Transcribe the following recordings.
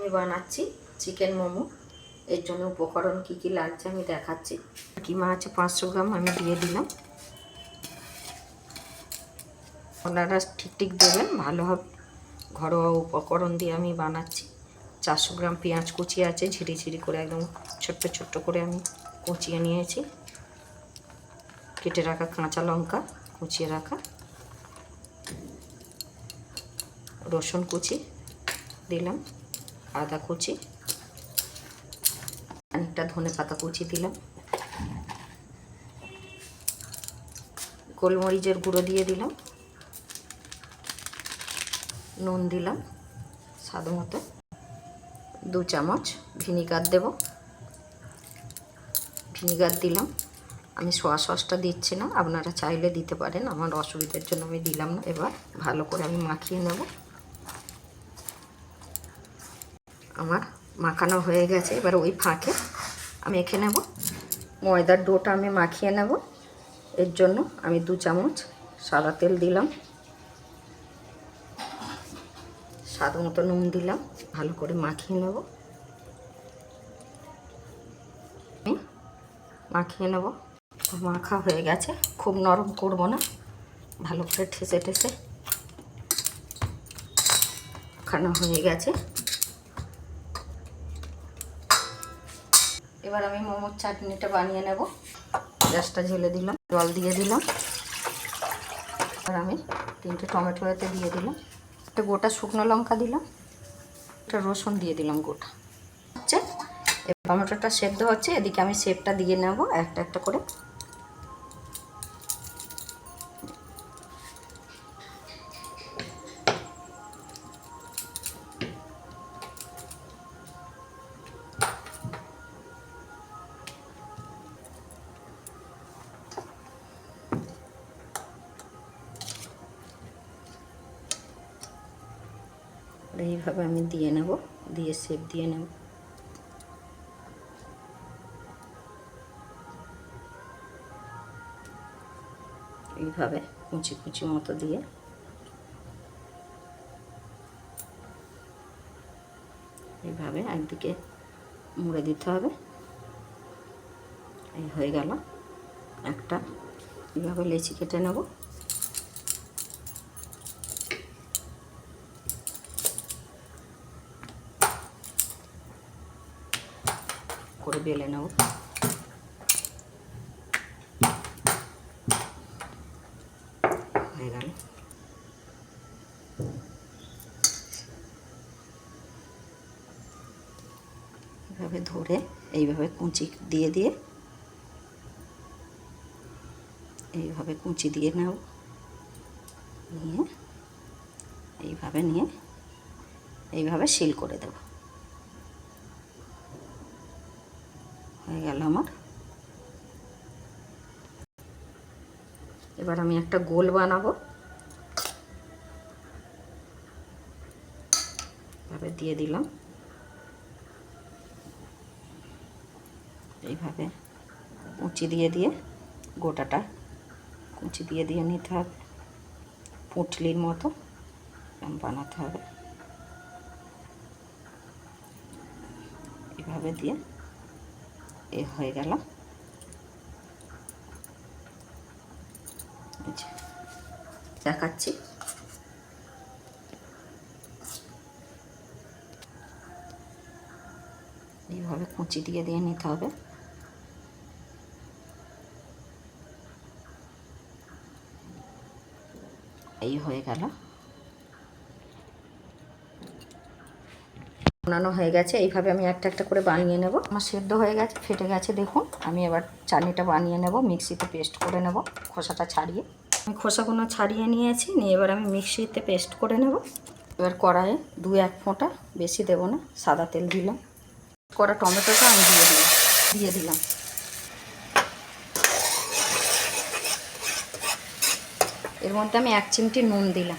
আমি বানাচ্ছি চিকেন মোমো। এর জন্য উপকরণ কি কি লাগছে আমি দেখাচ্ছি। কিমা আছে পাঁচশো গ্রাম, আমি দিয়ে দিলাম। আপনারা ঠিক ঠিক দেবেন, ভালো হবে। ঘরোয়া উপকরণ দিয়ে আমি বানাচ্ছি। চারশো গ্রাম পেঁয়াজ কুচি আছে, ঝিরি ঝিরি করে একদম ছোট্ট ছোট্ট করে আমি কুচিয়ে নিয়েছি। কেটে রাখা কাঁচা লঙ্কা কুচিয়ে রাখা। রসুন কুচি দিলাম। আদা কুচি অনেকটা ধনে পাতা কুচি দিলাম। গোলমরিচের গুঁড়ো দিয়ে দিলাম। নুন দিলাম, স্বাদ মতো। দু চামচ ভিনিগার দেব। ভিনিগার দিলাম। আমি সোয়া সসটা দিচ্ছি না, আপনারা চাইলে দিতে পারেন। আমার অসুবিধার জন্য আমি দিলাম না। এবার ভালো করে আমি মাখিয়ে নেব। আমার মাখানো হয়ে গেছে। এবার ওই ফাঁকে আমি এঁকে নেব। ময়দার ডোটা আমি মাখিয়ে নেব। এর জন্য আমি দু চামচ সাদা তেল দিলাম। স্বাদ মতো নুন দিলাম। ভালো করে মাখিয়ে নেব। মাখিয়ে নেব। মাখা হয়ে গেছে। খুব নরম করব না। ভালো করে ঠেসে ঠেসে। মাখানো হয়ে গেছে। এবার আমি মোমোর চাটনিটা বানিয়ে নেব। গ্যাসটা ঝেলে দিলাম, জল দিয়ে দিলাম। এবার আমি তিনটে টমেটো এতে দিয়ে দিলাম। একটা গোটা শুকনো লঙ্কা দিলাম, একটা রসুন দিয়ে দিলাম গোটা। হচ্ছে টমেটোটা সেদ্ধ হচ্ছে, এদিকে আমি সেপটা দিয়ে নেব, একটা একটা করে। এইভাবে আমি দিয়ে নেব, দিয়ে সেপ দিয়ে নেব। এইভাবে কুচি কুচি মতো দিয়ে। এইভাবে একদিকে মুড়ে দিতে হবে। এই হয়ে গেল একটা। এইভাবে লেচি কেটে নেব। করে বেলে নেব। হয়ে গেল। এভাবে ধরে, এইভাবে কুঁচি দিয়ে দিয়ে, এইভাবে কুঁচি দিয়ে নেব। নিয়ে এইভাবে নিয়ে এইভাবে সিল করে দেব। হয়ে গেল আমার। এবার আমি একটা গোল বানাবো। এভাবে দিয়ে দিলাম। এইভাবে কুচি দিয়ে দিয়ে গোটাটা কুচি দিয়ে দিয়ে নিতে হবে। পুঁটলির মতো বানাতে হবে। এভাবে দিয়ে এ হয়ে গেল। দেখাচ্ছি। এইভাবে কুচি দিয়ে দিয়ে নিতে হবে। এই হয়ে গেল। বানানো হয়ে গেছে। এইভাবে আমি একটা একটা করে বানিয়ে নেব। আমার সেদ্ধ হয়ে গেছে, ফেটে গেছে, দেখুন। আমি এবার চাটনিটা বানিয়ে নেব, মিক্সিতে পেস্ট করে নেব, খোসাটা ছাড়িয়ে। আমি খোসাগুলো ছাড়িয়ে নিয়েছি, নিয়ে এবার আমি মিক্সিতে পেস্ট করে নেব। এবার কড়াইয়ে দু এক ফোঁটা, বেশি দেবো না, সাদা তেল দিলাম। কড়া টমেটোটা আমি দিয়ে দিলাম দিয়ে দিলাম। এর মধ্যে আমি এক চিমটি নুন দিলাম।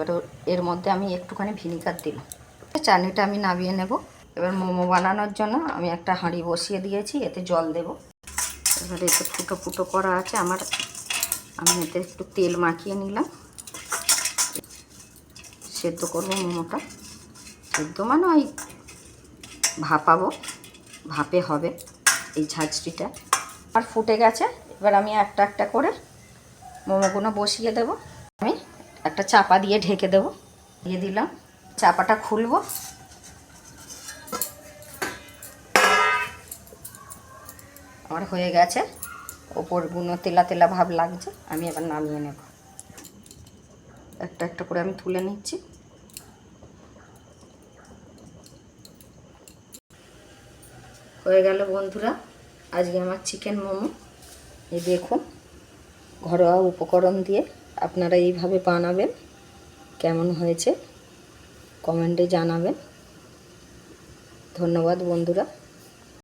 এবার এর মধ্যে আমি একটুখানি ভিনিগার দিলাম। চাটনিটা আমি নামিয়ে নেব। এবার মোমো বানানোর জন্য আমি একটা হাঁড়ি বসিয়ে দিয়েছি, এতে জল দেব। এবার এতে ফুটো ফুটো করা আছে। আমার আমি এতে একটু তেল মাখিয়ে নিলাম। সেদ্ধ করব মোমোটা। সেদ্ধ মানে ওই ভাপাবো। ভাপে হবে এই ঝাঁঝরিটা। আর ফুটে গেছে। এবার আমি একটা একটা করে মোমোগুলো বসিয়ে দেব। একটা চাপা দিয়ে ঢেকে দেব। দিয়ে দিলাম। চাপাটা খুলবো। আমার হয়ে গেছে। ওপরগুলো তেলা তেলা ভাব লাগছে। আমি এবার নামিয়ে নেব। একটা একটা করে আমি তুলে নিচ্ছি। হয়ে গেল বন্ধুরা, আজকে আমার চিকেন মোমো। এই দেখুন, ঘরোয়া উপকরণ দিয়ে। আপনারা এইভাবে বানাবেন। কেমন হয়েছে? কমেন্টে জানাবেন। ধন্যবাদ বন্ধুরা।